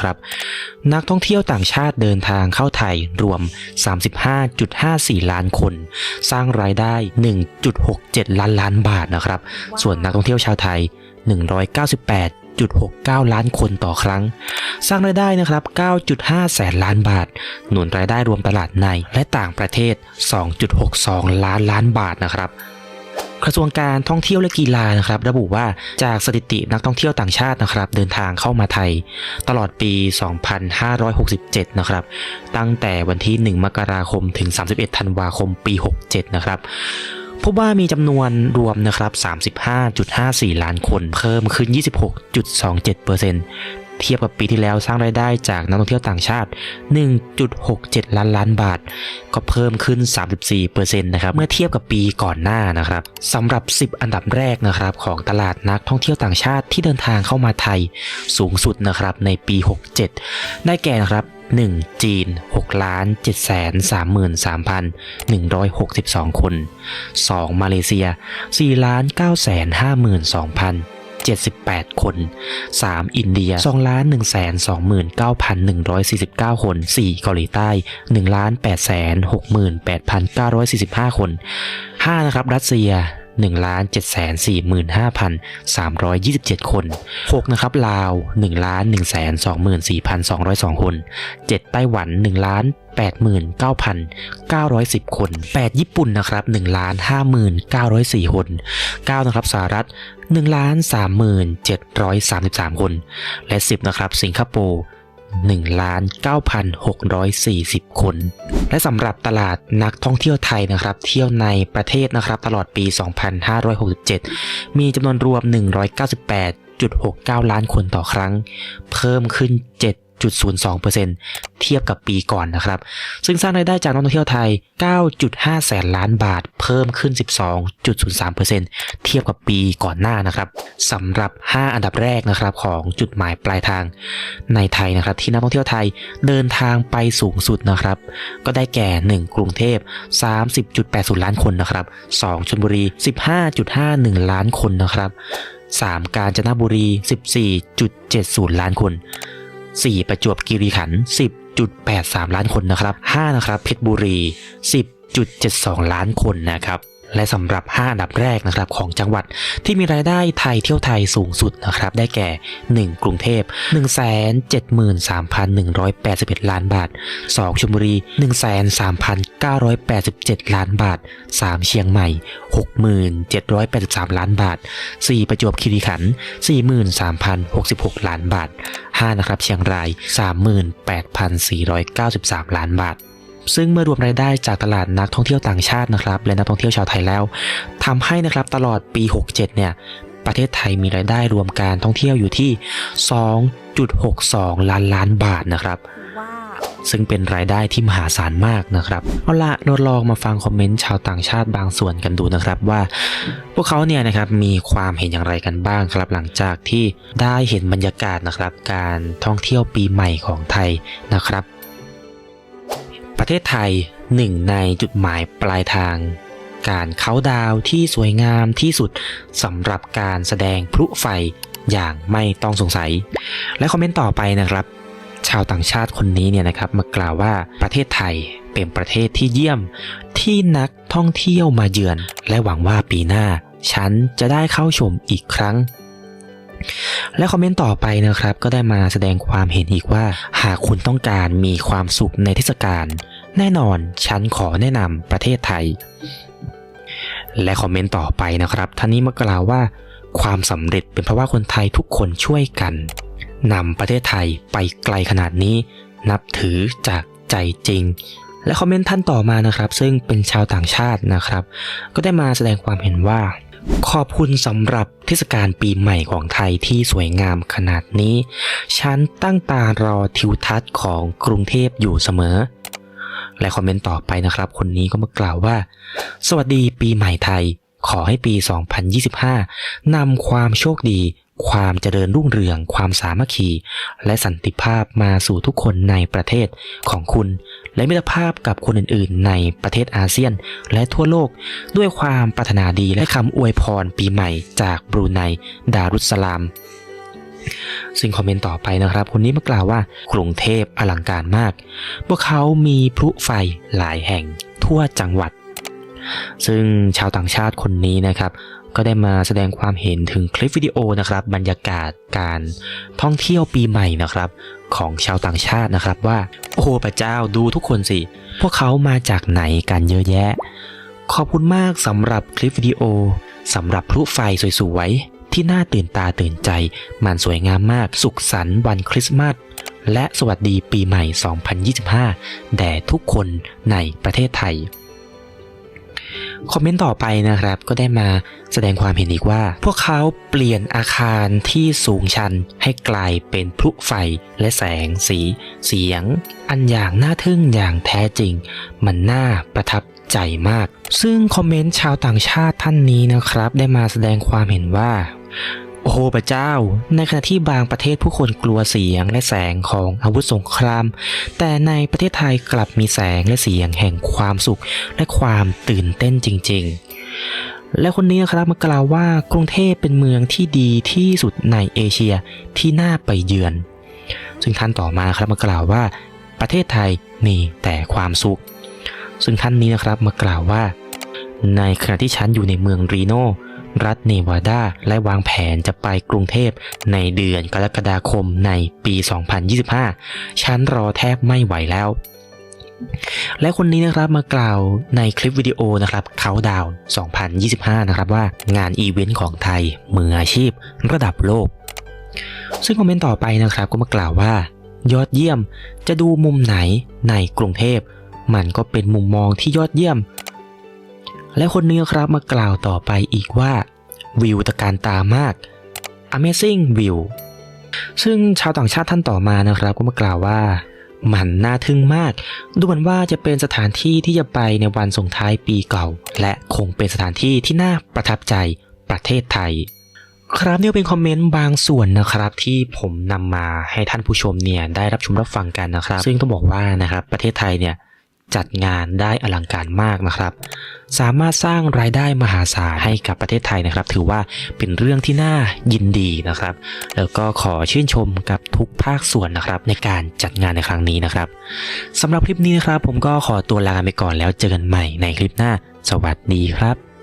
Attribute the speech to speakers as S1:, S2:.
S1: ครับ นักท่องเที่ยวต่างชาติเดินทางเข้าไทยรวม 35.54 ล้านคน สร้างรายได้ 1.67 ล้านล้านบาทนะครับ ส่วนนักท่องเที่ยวชาวไทย 198.69 ล้านคนต่อครั้ง สร้างรายได้นะครับ 9.5 แสนล้านบาท หนุนรายได้รวมตลาดในและต่างประเทศ 2.62 ล้านล้านบาทนะครับ กระทรวงการท่องเที่ยวและกีฬานะครับ ระบุว่าจากสถิตินักท่องเที่ยวต่างชาตินะครับ เดินทางเข้ามาไทย ตลอดปี 2567 นะครับ ตั้งแต่วันที่ 1 มกราคมถึง 31 ธันวาคมปี 67 นะครับพบว่ามีจำนวนรวมนะครับ 35.54 ล้านคน เพิ่มขึ้น 26.27%เเทียบกับปีที่แล้วสร้างรายได้จากนักท่องเที่ยวต่างชาติ 1.67 ล้านล้านบาท ก็เพิ่มขึ้น 34%นะครับ เมื่อเทียบกับปีก่อนหน้านะครับสำหรับ 10 อันดับแรกนะครับของตลาดนักท่องเที่ยวต่างชาติที่เดินทางเข้ามาไทยสูงสุดนะครับในปี 67 ได้แก่นะครับ 1. จีน6ล้าน7 3 3 162 คน 2. มาเลเซีย4ล้าน9 5 2 78 คน 3. อินเดีย2ล้าน1 29 149 คน 4. เกาหลีใต้1ล้าน8 68 945 คน 5. นะครับ รัสเซีย 1ล้าน7 4 5 3 2 7 คน 6. นะครับ ลาว 1ล้าน1 2 4 2 0 2 คน 7. ไต้หวัน 1 ล้าน89,910 คน 8 ญี่ปุ่นนะครับ1ล้าน59,904 คน 9 นะครับสหรัฐ1ล้าน30,733 คน และ 10 นะครับ สิงคโปร์ 1ล้าน9,640 คน และสำหรับตลาดนักท่องเที่ยวไทยนะครับ เที่ยวในประเทศนะครับตลอดปี 2567 มีจำนวนรวม 198.69 ล้านคนต่อครั้ง เพิ่มขึ้น 7.02%เทียบกับปีก่อนนะครับ ซึ่งสร้างรายได้จากนักท่องเที่ยวไทย 9.5 แสนล้านบาท เพิ่มขึ้น 12.03%เทียบกับปีก่อนหน้านะครับสำหรับ 5 อันดับแรกนะครับของจุดหมายปลายทางในไทยนะครับ ที่นักท่องเที่ยวไทยเดินทางไปสูงสุดนะครับ ก็ได้แก่ 1 กรุงเทพ 30.80 ล้านคนนะครับ 2ชลบุรี 15.51 ล้านคนนะครับ 3 กาญจนบุรี 14.70 ล้านคน 4 ประจวบคีรีขันธ์10.83 ล้านคนนะครับ 5 นะครับเพชรบุรี 10.72 ล้านคนนะครับ และสำหรับ 5 อันดับแรกนะครับของจังหวัดที่มีรายได้ไทยเที่ยวไทยสูงสุดนะครับได้แก่ 1 กรุงเทพ 173,181 ล้านบาท 2 ชลบุรี 13,987 ล้านบาท 3 เชียงใหม่ 6,783 ล้านบาท 4 ประจวบคีรีขันธ์43,066 ล้านบาท 5 นะครับเชียงราย 38,493 ล้านบาท ซึ่งเมื่อรวมรายได้จากตลาดนักท่องเที่ยวต่างชาตินะครับ และนักท่องเที่ยวชาวไทยแล้วทำให้นะครับตลอดปี 67 เนี่ยประเทศไทยมีรายได้รวมการท่องเที่ยวอยู่ที่ 2.62 ล้านล้านบาทนะครับ
S2: ว้าว
S1: ซึ่งเป็นรายได้ที่มหาศาลมากนะครับ เอาละเราลองมาฟังคอมเมนต์ชาวต่างชาติบางส่วนกันดูนะครับว่า พวกเขาเนี่ยนะครับมีความเห็นอย่างไรกันบ้างครับหลังจากที่ได้เห็นบรรยากาศนะครับ การท่องเที่ยวปีใหม่ของไทยนะครับ ประเทศไทยหนึ่งในจุดหมายปลายทาง การเขาดาวที่สวยงามที่สุดสำหรับการแสดงพลุไฟอย่างไม่ต้องสงสัย และคอมเมนต์ต่อไปนะครับ ชาวต่างชาติคนนี้เนี่ยนะครับมากล่าวว่าประเทศไทยเป็นประเทศที่เยี่ยมที่นักท่องเที่ยวมาเยือน และหวังว่าปีหน้า ฉันจะได้เข้าชมอีกครั้ง และคอมเมนต์ต่อไปนะครับ ก็ได้มาแสดงความเห็นอีกว่า หากคุณต้องการมีความสุขในเทศกาลแน่นอนฉันขอแนะนำประเทศไทย และคอมเมนต์ต่อไปนะครับท่านนี้มากล่าวว่า ความสำเร็จเป็นเพราะว่าคนไทยทุกคนช่วยกันนำประเทศไทยไปไกลขนาดนี้ นับถือจากใจจริง และคอมเมนต์ท่านต่อมานะครับ ซึ่งเป็นชาวต่างชาตินะครับ ก็ได้มาแสดงความเห็นว่า ขอบคุณสำหรับเทศกาลปีใหม่ของไทยที่สวยงามขนาดนี้ ฉันตั้งตารอทิวทัศน์ของกรุงเทพอยู่เสมอ และคอมเมนต์ต่อไปนะครับ คนนี้ก็มากล่าวว่า สวัสดีปีใหม่ไทย ขอให้ปี 2025นำความโชคดี ความเจริญรุ่งเรือง ความสามัคคี และสันติภาพมาสู่ทุกคนในประเทศของคุณ และมิตรภาพกับคนอื่นๆ ในประเทศอาเซียนและทั่วโลก ด้วยความปรารถนาดีและคำอวยพรปีใหม่จากบรูไนดารุสสลามซึ่งคอมเมนต์ต่อไปนะครับ คนนี้มากล่าวว่ากรุงเทพอลังการมาก พวกเขามีพลุไฟหลายแห่งทั่วจังหวัด ซึ่งชาวต่างชาติคนนี้นะครับ ก็ได้มาแสดงความเห็นถึงคลิปวิดีโอนะครับ บรรยากาศการท่องเที่ยวปีใหม่นะครับ ของชาวต่างชาตินะครับว่า โอ้โหพระเจ้าดูทุกคนสิ พวกเขามาจากไหนกันเยอะแยะ ขอบคุณมากสำหรับคลิปวิดีโอสำหรับพลุไฟสวยๆ ที่น่าตื่นตาตื่นใจ มันสวยงามมากสุขสันต์วันคริสต์มาสและสวัสดีปีใหม่ 2025 แด่ทุกคนในประเทศไทย คอมเมนต์ต่อไปนะครับ ก็ได้มาแสดงความเห็นอีกว่า พวกเขาเปลี่ยนอาคารที่สูงชันให้กลายเป็นพลุไฟและแสงสี เสียง อันอย่างน่าทึ่งอย่างแท้จริง มันน่าประทับใจมาก ซึ่งคอมเมนต์ชาวต่างชาติท่านนี้นะครับ ได้มาแสดงความเห็นว่า หพระเจ้า ในขณะที่บางประเทศผู้คนกลัวเสียงและแสงของอาวุธสงคราม แต่ในประเทศไทยกลับมีแสงและเสียงแห่งความสุข และความตื่นเต้นจริง ๆ และคนนี้นะครับมากล่าวว่ากรุงเทพเป็นเมืองที่ดีที่สุดในเอเชียที่น่าไปเยือน ซึ่งท่านต่อมาครับมากล่าวว่า ประเทศไทยมีแต่ความสุข ซึ่งท่านนี้นะครับมากล่าวว่า ในขณะที่ฉันอยู่ในเมืองรีโน รัฐเนวาดา และวางแผนจะไปกรุงเทพในเดือนกรกฎาคมในปี 2025 ฉันรอแทบไม่ไหวแล้ว และคนนี้นะครับมากล่าวในคลิปวิดีโอนะครับเขาดาว 2025 นะครับว่างานอีเวนต์ของไทยมืออาชีพระดับโลก ซึ่งคอมเมนต์ต่อไปนะครับก็มากล่าวว่า ยอดเยี่ยมจะดูมุมไหนในกรุงเทพมันก็เป็นมุมมองที่ยอดเยี่ยม และคนนี้ครับมากล่าวต่อไปอีกว่าวิวตะการตามาก Amazing View ซึ่งชาวต่างชาติท่านต่อมานะครับ ก็มากล่าวว่า มันน่าทึ่งมาก ดูเหมือนว่าจะเป็นสถานที่ที่จะไปในวันส่งท้ายปีเก่า และคงเป็นสถานที่ที่น่าประทับใจประเทศไทย ครับนี่เป็นคอมเมนต์บางส่วนนะครับ ที่ผมนำมาให้ท่านผู้ชมเนี่ยได้รับชมรับฟังกันนะครับ ซึ่งต้องบอกว่านะครับประเทศไทยเนี่ย จัดงานได้อลังการมากนะครับ สามารถสร้างรายได้มหาศาลให้กับประเทศไทยนะครับ ถือว่าเป็นเรื่องที่น่ายินดีนะครับ แล้วก็ขอชื่นชมกับทุกภาคส่วนนะครับ ในการจัดงานในครั้งนี้นะครับสำหรับคลิปนี้นะครับ ผมก็ขอตัวลาไปก่อนแล้วเจอกันใหม่ในคลิปหน้า สวัสดีครับ